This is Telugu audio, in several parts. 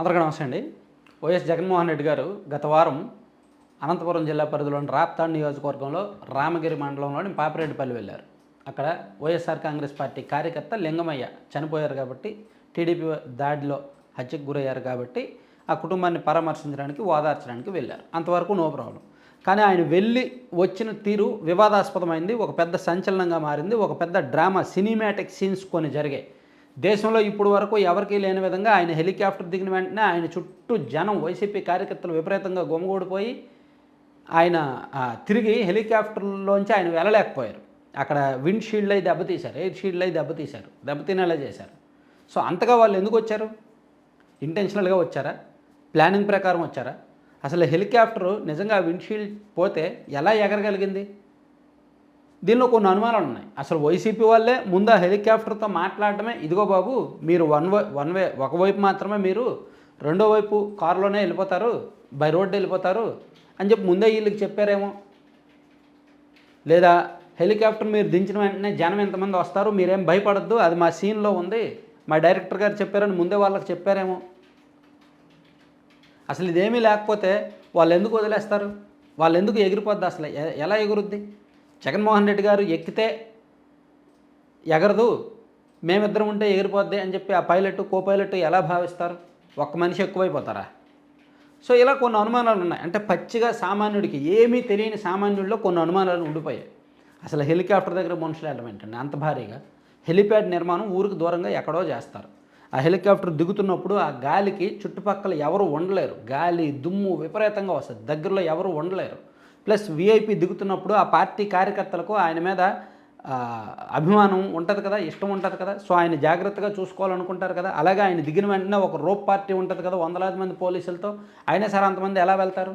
అందరికీ నమస్తే అండి. వైఎస్ జగన్మోహన్ రెడ్డి గారు గత వారం అనంతపురం జిల్లా పరిధిలోని రాప్తాడ్ నియోజకవర్గంలో రామగిరి మండలంలోని పాపిరెడ్డిపల్లి వెళ్ళారు. అక్కడ వైఎస్ఆర్ కాంగ్రెస్ పార్టీ కార్యకర్త లింగమయ్య చనిపోయారు కాబట్టి టీడీపీ దాడిలో హత్యకు గురయ్యారు కాబట్టి ఆ కుటుంబాన్ని పరామర్శించడానికి ఓదార్చడానికి వెళ్ళారు. అంతవరకు నో ప్రాబ్లం. కానీ ఆయన వెళ్ళి వచ్చిన తీరు వివాదాస్పదమైంది. ఒక పెద్ద సంచలనంగా మారింది. ఒక పెద్ద డ్రామా సినిమాటిక్ సీన్స్ కొన్ని జరిగాయి. దేశంలో ఇప్పుడు వరకు ఎవరికీ లేని విధంగా ఆయన హెలికాప్టర్ దిగిన వెంటనే ఆయన చుట్టూ జనం వైసీపీ కార్యకర్తలు విపరీతంగా గుమగూడిపోయి ఆయన తిరిగి హెలికాప్టర్లోంచి ఆయన వెళ్ళలేకపోయారు. అక్కడ విండ్ షీల్డ్ అయి దెబ్బతీశారు ఎయిర్ షీల్డ్ అయి దెబ్బతీశారు దెబ్బతినేలా చేశారు. సో అంతగా వాళ్ళు ఎందుకు వచ్చారు? ఇంటెన్షనల్గా వచ్చారా? ప్లానింగ్ ప్రకారం వచ్చారా? అసలు హెలికాప్టర్ నిజంగా విండ్షీల్డ్ పోతే ఎలా ఎగరగలిగింది? దీనిలో కొన్ని అనుమానాలు ఉన్నాయి. అసలు వైసీపీ వాళ్ళే ముందు హెలికాప్టర్తో మాట్లాడటమే ఇదిగో బాబు మీరు వన్ వే వన్ వే ఒకవైపు మాత్రమే మీరు రెండో వైపు కారులోనే వెళ్ళిపోతారు బై రోడ్డు వెళ్ళిపోతారు అని చెప్పి ముందే వీళ్ళకి చెప్పారేమో. లేదా హెలికాప్టర్ మీరు దించిన వెంటనే జనం ఎంతమంది వస్తారు మీరేం భయపడద్దు అది మా సీన్లో ఉంది మా డైరెక్టర్ గారు చెప్పారని ముందే వాళ్ళకి చెప్పారేమో. అసలు ఇదేమీ లేకపోతే వాళ్ళు ఎందుకు వదిలేస్తారు? వాళ్ళు ఎందుకు ఎగిరిపోద్ది అసలు? ఎలా ఎగురుద్ది? జగన్మోహన్ రెడ్డి గారు ఎక్కితే ఎగరదు మేమిద్దరం ఉంటే ఎగిరిపోద్ది అని చెప్పి ఆ పైలట్ కో పైలట్ ఎలా భావిస్తారు? ఒక్క మనిషి ఎక్కువైపోతారా? సో ఇలా కొన్ని అనుమానాలు ఉన్నాయి. అంటే పచ్చిగా సామాన్యుడికి ఏమీ తెలియని సామాన్యుడిలో కొన్ని అనుమానాలు ఉండిపోయాయి. అసలు హెలికాప్టర్ దగ్గర మనుషులు వెళ్ళడం ఏంటండి? అంత భారీగా. హెలిప్యాడ్ నిర్మాణం ఊరికి దూరంగా ఎక్కడో చేస్తారు. ఆ హెలికాప్టర్ దిగుతున్నప్పుడు ఆ గాలికి చుట్టుపక్కల ఎవరు ఉండలేరు. గాలి దుమ్ము విపరీతంగా వస్తుంది. దగ్గరలో ఎవరు ఉండలేరు. ప్లస్ విఐపి దిగుతున్నప్పుడు ఆ పార్టీ కార్యకర్తలకు ఆయన మీద అభిమానం ఉంటుంది కదా ఇష్టం ఉంటుంది కదా. సో ఆయన జాగ్రత్తగా చూసుకోవాలనుకుంటారు కదా. అలాగే ఆయన దిగిన వెంటనే ఒక రోప్ పార్టీ ఉంటుంది కదా వందలాది మంది పోలీసులతో. అయినా సరే అంతమంది ఎలా వెళ్తారు?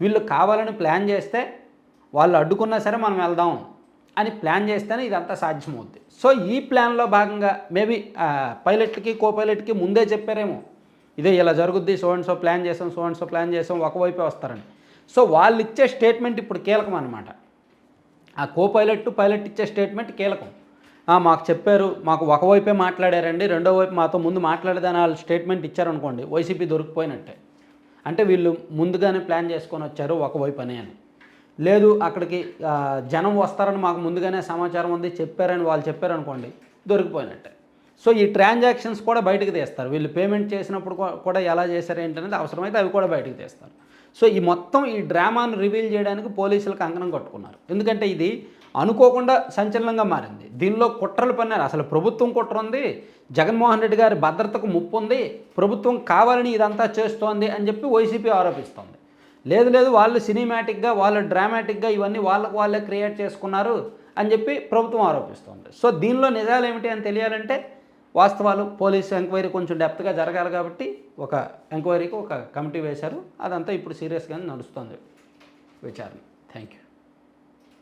వీళ్ళు కావాలని ప్లాన్ చేస్తే వాళ్ళు అడ్డుకున్నా సరే మనం వెళ్దాం అని ప్లాన్ చేస్తేనే ఇదంతా సాధ్యమవుద్ది. సో ఈ ప్లాన్లో భాగంగా మేబీ పైలట్కి కో పైలట్కి ముందే చెప్పారేమో. ఇదే ఇలా జరుగుద్ది సో అండ్ సో ప్లాన్ చేసాం సో అండ్ సో ప్లాన్ చేసాం ఒకవైపే వస్తారని. సో వాళ్ళు ఇచ్చే స్టేట్మెంట్ ఇప్పుడు కీలకం అనమాట ఆ కో పైలట్ పైలట్ ఇచ్చే స్టేట్మెంట్ కీలకం. మాకు చెప్పారు మాకు ఒకవైపే మాట్లాడారండి రెండో వైపు మాతో ముందు మాట్లాడదని వాళ్ళు స్టేట్మెంట్ ఇచ్చారనుకోండి వైసీపీ దొరికిపోయినట్టే. అంటే వీళ్ళు ముందుగానే ప్లాన్ చేసుకొని వచ్చారు ఒకవైపు అని అని. లేదు అక్కడికి జనం వస్తారని మాకు ముందుగానే సమాచారం ఉంది చెప్పారని వాళ్ళు చెప్పారనుకోండి దొరికిపోయినట్టే. సో ఈ ట్రాన్సాక్షన్స్ కూడా బయటకు తీస్తారు. వీళ్ళు పేమెంట్ చేసినప్పుడు కూడా ఎలా చేశారు ఏంటనేది అవసరమైతే అవి కూడా బయటకు తీస్తారు. సో ఈ మొత్తం ఈ డ్రామాను రివీల్ చేయడానికి పోలీసులకు అంకణం కట్టుకున్నారు. ఎందుకంటే ఇది అనుకోకుండా సంచలనంగా మారింది. దీనిలో కుట్రలు పన్నారు. అసలు ప్రభుత్వం కుట్ర ఉంది జగన్మోహన్ రెడ్డి గారి భద్రతకు ముప్పు ఉంది ప్రభుత్వం కావాలని ఇదంతా చేస్తోంది అని చెప్పి వైసీపీ ఆరోపిస్తోంది. లేదు లేదు వాళ్ళు సినిమాటిక్గా వాళ్ళు డ్రామాటిక్గా ఇవన్నీ వాళ్ళకు వాళ్ళే క్రియేట్ చేసుకున్నారు అని చెప్పి ప్రభుత్వం ఆరోపిస్తోంది. సో దీనిలో నిజాలు ఏమిటి అని తెలియాలంటే వాస్తవాలు పోలీసు ఎంక్వైరీ కొంచెం డెప్త్గా జరగాలి కాబట్టి ఒక ఎంక్వైరీకి ఒక కమిటీ వేశారు. అదంతా ఇప్పుడు సీరియస్గానే నడుస్తుంది విచారణ. Thank you